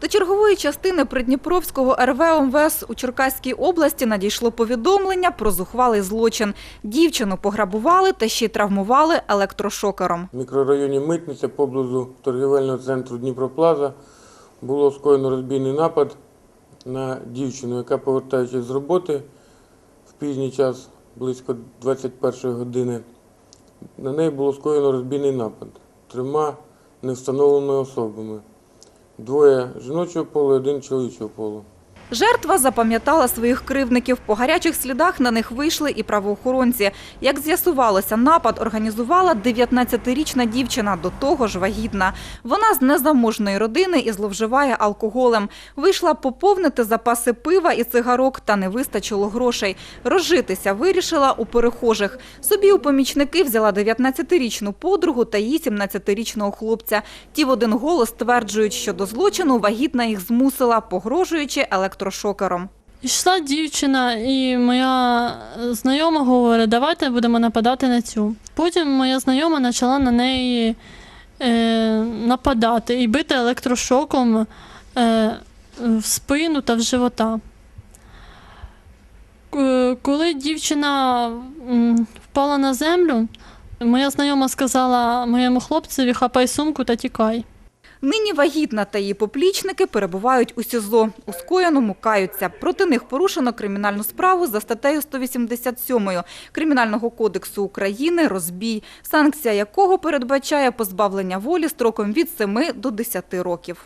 До чергової частини Придніпровського РВ МВС у Черкаській області надійшло повідомлення про зухвалий злочин. Дівчину пограбували та ще й травмували електрошокером. В мікрорайоні Митниця поблизу торгівельного центру Дніпроплаза було скоєно розбійний напад на дівчину, яка, повертаючись з роботи в пізній час, близько 21 години, на неї було скоєно розбійний напад трьома невстановленими особами. Двоє жіночого полу, один чоловічого полу. Жертва запам'ятала своїх кривдників. По гарячих слідах на них вийшли і правоохоронці. Як з'ясувалося, напад організувала 19-річна дівчина, до того ж вагітна. Вона з незаможної родини і зловживає алкоголем. Вийшла поповнити запаси пива і цигарок, та не вистачило грошей. Розжитися вирішила у перехожих. Собі у помічники взяла 19-річну подругу та її 17-річного хлопця. Ті в один голос стверджують, що до злочину вагітна їх змусила, погрожуючи електрошокером. Йшла дівчина, і моя знайома говорить, давайте будемо нападати на цю. Потім моя знайома почала на неї е, нападати і бити електрошоком е, в спину та в живота. Коли дівчина впала на землю, моя знайома сказала моєму хлопцеві, хапай сумку та тікай. Нині вагітна та її поплічники перебувають у СІЗО. У скоєному каються. Проти них порушено кримінальну справу за статтею 187 Кримінального кодексу України «Розбій», санкція якого передбачає позбавлення волі строком від 7 до 10 років.